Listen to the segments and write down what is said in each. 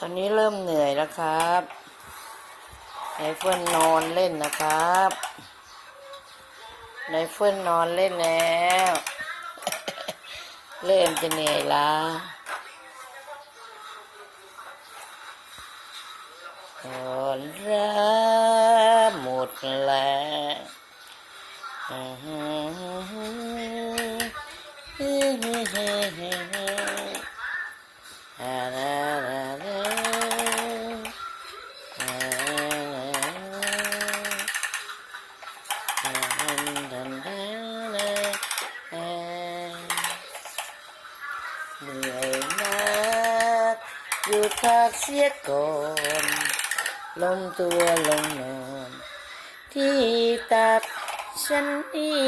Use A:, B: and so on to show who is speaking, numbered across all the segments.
A: ตอนนี้เริ่มเหนื่อยแล้วครับไนเฟิลนอนเล่นนะครับไนเฟิลนอนเล่นแล้ว เริ่มจะเหนื่อยล้าอ่อนล้าหมดแล้วอือหือ อ่าลาลาลาอ่าอ่าดันดันดันลาอ่าเหนื่อยนั กหยุดพักเสียก่อนลงตัวลงนอน ที่ตักฉันนี่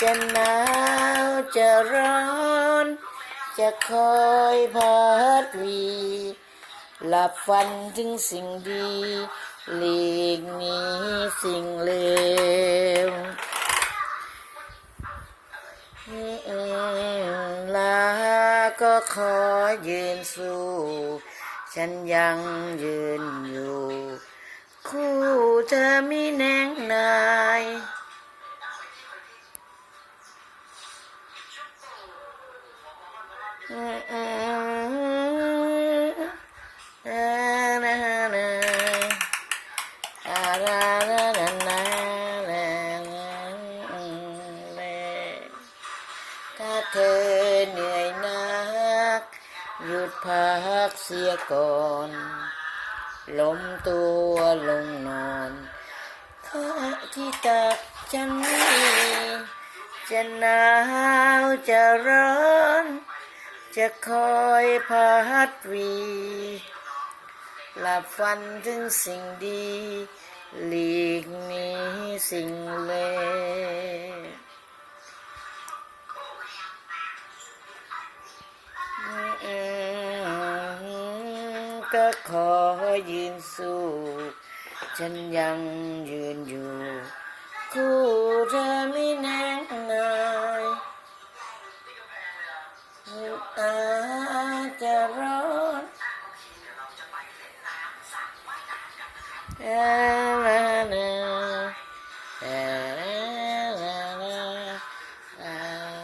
A: จะหนาวจะร้อน จะคอยพัดวีหลับฝันถึงสิ่งดีหลีกหนีสิ่งเลว ก็ขอยืนสู้ ฉันยังยืนอยู่ คู่เธอมีแนงนายถ้าเธอเหนื่อย หยุดพักเสียก่อนล้มตัวลงนอนข้าที่ตักฉันนี้จะหนาวจะร้อน จะคอยพัดวีหลับฝันถึงสิ่งดี หลีกหนีสิ่งเลว ก็ขอยืนสู้ ฉันยังยืนอยู่ คู่เธอไม่แน่นายอาจจะร้อน